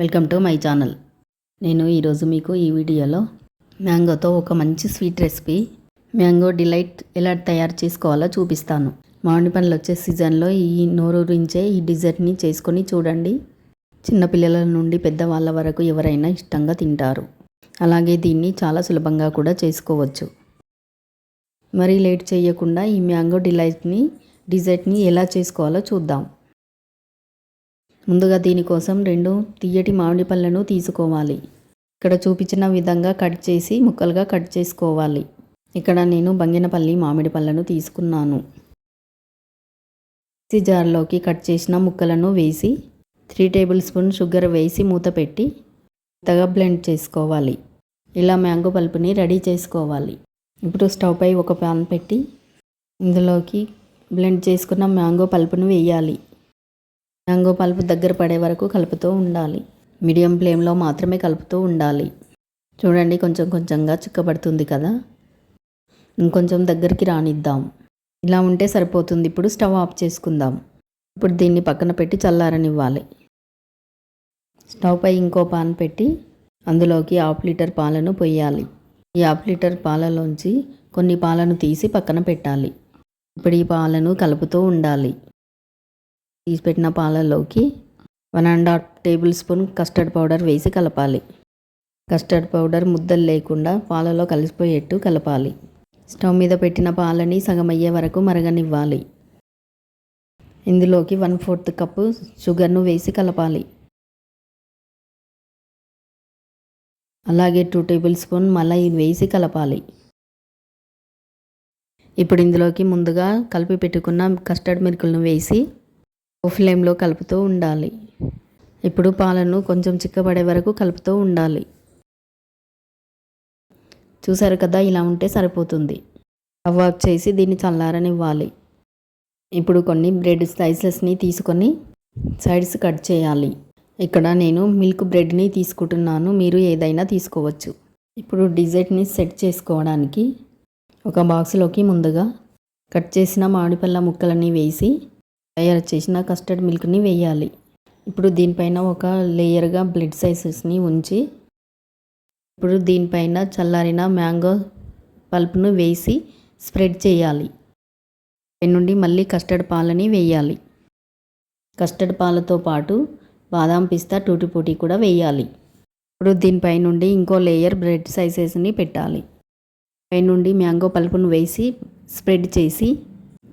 Welcome to my channel. నేను ఈరోజు మీకు ఈ వీడియోలో మ్యాంగోతో ఒక మంచి స్వీట్ రెసిపీ మ్యాంగో డిలైట్ ఎలా తయారు చేసుకోవాలో చూపిస్తాను. మామిడి పండ్లు వచ్చే సీజన్లో ఈ నోరూరించే ఈ డిజర్ట్ని చేసుకొని చూడండి. చిన్నపిల్లల నుండి పెద్దవాళ్ళ వరకు ఎవరైనా ఇష్టంగా తింటారు. అలాగే దీన్ని చాలా సులభంగా కూడా చేసుకోవచ్చు. మరీ లేట్ చేయకుండా ఈ మ్యాంగో డిలైట్ని డిజర్ట్ని ఎలా చేసుకోవాలో చూద్దాం. ముందుగా దీనికోసం రెండు తీయటి మామిడి పళ్ళను తీసుకోవాలి. ఇక్కడ చూపించిన విధంగా కట్ చేసి ముక్కలుగా కట్ చేసుకోవాలి. ఇక్కడ నేను బంగినపల్లి మామిడి పళ్ళను తీసుకున్నాను. మిక్సీ జార్లోకి కట్ చేసిన ముక్కలను వేసి త్రీ టేబుల్ స్పూన్ షుగర్ వేసి మూత పెట్టి మెత్తగా బ్లెండ్ చేసుకోవాలి. ఇలా మ్యాంగో పల్పుని రెడీ చేసుకోవాలి. ఇప్పుడు స్టవ్ పై ఒక ప్యాన్ పెట్టి ఇందులోకి బ్లెండ్ చేసుకున్న మ్యాంగో పల్పును వేయాలి. మ్యాంగో పలుపు దగ్గర పడే వరకు కలుపుతూ ఉండాలి. మీడియం ఫ్లేమ్లో మాత్రమే కలుపుతూ ఉండాలి. చూడండి కొంచెం కొంచెంగా చిక్కబడుతుంది కదా? ఇంకొంచెం దగ్గరికి రానిద్దాం. ఇలా ఉంటే సరిపోతుంది. ఇప్పుడు స్టవ్ ఆఫ్ చేసుకుందాం. ఇప్పుడు దీన్ని పక్కన పెట్టి చల్లారనివ్వాలి. స్టవ్ పై ఇంకో పాన్ పెట్టి అందులోకి హాఫ్ లీటర్ పాలను పొయ్యాలి. ఈ హాఫ్ లీటర్ పాలలోంచి కొన్ని పాలను తీసి పక్కన పెట్టాలి. ఇప్పుడు ఈ పాలను కలుపుతూ ఉండాలి. తీసి పెట్టిన పాలలోకి one and half tablespoon custard powder వేసి కలపాలి. కస్టర్డ్ పౌడర్ ముద్దలు లేకుండా పాలలో కలిసిపోయేట్టు కలపాలి. స్టవ్ మీద పెట్టిన పాలని సగం అయ్యే వరకు మరగనివ్వాలి. ఇందులోకి వన్ ఫోర్త్ కప్పు షుగర్ను వేసి కలపాలి. అలాగే టూ టేబుల్ స్పూన్ మలై వేసి కలపాలి. ఇప్పుడు ఇందులోకి ముందుగా కలిపి పెట్టుకున్న కస్టర్డ్ మిరుకులను వేసి ఫ్లేమ్లో కలుపుతూ ఉండాలి. ఇప్పుడు పాలను కొంచెం చిక్కబడే వరకు కలుపుతూ ఉండాలి. చూసారు కదా ఇలా ఉంటే సరిపోతుంది. స్టవ్ ఆఫ్ చేసి దీన్ని చల్లారనివ్వాలి. ఇప్పుడు కొన్ని బ్రెడ్ స్లైసెస్ని తీసుకొని సైడ్స్ కట్ చేయాలి. ఇక్కడ నేను మిల్క్ బ్రెడ్ని తీసుకుంటున్నాను మీరు ఏదైనా తీసుకోవచ్చు. ఇప్పుడు డిజర్ట్ని సెట్ చేసుకోవడానికి ఒక బాక్స్లోకి ముందుగా కట్ చేసిన మామిడిపళ్ళ ముక్కలని వేసి తయారు చేసిన కస్టర్డ్ మిల్క్ని వేయాలి. ఇప్పుడు దీనిపైన ఒక లేయర్గా బ్లడ్ సైజెస్ని ఉంచి ఇప్పుడు దీనిపైన చల్లారిన మ్యాంగో పల్ప్ను వేసి స్ప్రెడ్ చేయాలి. నుండి మళ్ళీ కస్టర్డ్ పాలని వేయాలి. కస్టర్డ్ పాలతో పాటు బాదాం పిస్తా టూటిపూటి కూడా వేయాలి. ఇప్పుడు దీనిపై నుండి ఇంకో లేయర్ బ్రెడ్ సైజెస్ని పెట్టాలి. పై నుండి మ్యాంగో పల్పును వేసి స్ప్రెడ్ చేసి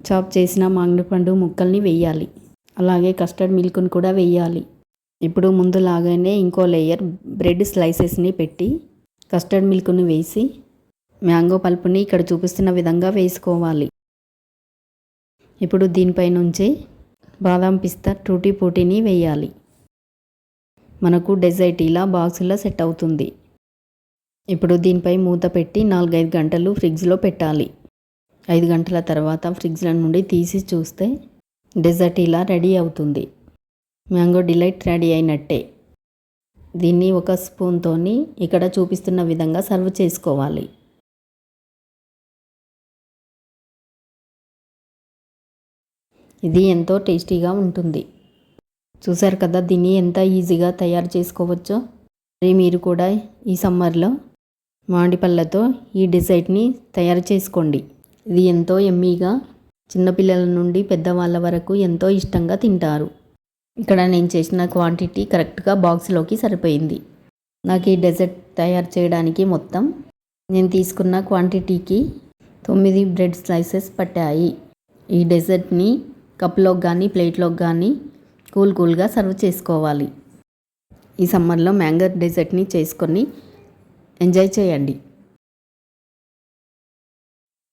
చాప్ చేసిన మామిడి పండు ముక్కల్ని వేయాలి అలాగే కస్టర్డ్ మిల్క్ను కూడా వేయాలి ఇప్పుడు ముందులాగానే ఇంకో లేయర్ బ్రెడ్ స్లైసెస్ని పెట్టి కస్టర్డ్ మిల్క్ని వేసి మ్యాంగో పల్పుని ఇక్కడ చూపిస్తున్న విధంగా వేసుకోవాలి. ఇప్పుడు దీనిపై నుంచి బాదం పిస్తా టూటీ పూటీని వేయాలి. మనకు డెజర్ట్ ఇలా బాక్సులో సెట్ అవుతుంది. ఇప్పుడు దీనిపై మూత పెట్టి నాలుగైదు గంటలు ఫ్రిడ్జ్లో పెట్టాలి. ఐదు గంటల తర్వాత ఫ్రిడ్జ్ల నుండి తీసి చూస్తే డెజర్ట్ ఇలా రెడీ అవుతుంది. మ్యాంగో డిలైట్ రెడీ అయినట్టే. దీన్ని ఒక స్పూన్తో ఇక్కడ చూపిస్తున్న విధంగా సర్వ్ చేసుకోవాలి. ఇది ఎంతో టేస్టీగా ఉంటుంది. చూసారు కదా దీన్ని ఎంత ఈజీగా తయారు చేసుకోవచ్చో. మరి మీరు కూడా ఈ సమ్మర్లో మామిడి పళ్ళతో ఈ డిజైట్ని తయారు చేసుకోండి. ఇది ఎంతో ఎమ్మీగా చిన్నపిల్లల నుండి పెద్దవాళ్ళ వరకు ఎంతో ఇష్టంగా తింటారు. ఇక్కడ నేను చేసిన క్వాంటిటీ కరెక్ట్గా బాక్స్లోకి సరిపోయింది. నాకు ఈ డెజర్ట్ తయారు చేయడానికి మొత్తం నేను తీసుకున్న క్వాంటిటీకి తొమ్మిది బ్రెడ్ స్లైసెస్ పట్టాయి. ఈ డెజర్ట్ని కప్లోకి కానీ ప్లేట్లోకి కానీ కూల్ కూల్గా సర్వ్ చేసుకోవాలి. ఈ సమ్మర్లో మ్యాంగో డెజర్ట్ని చేసుకొని ఎంజాయ్ చేయండి.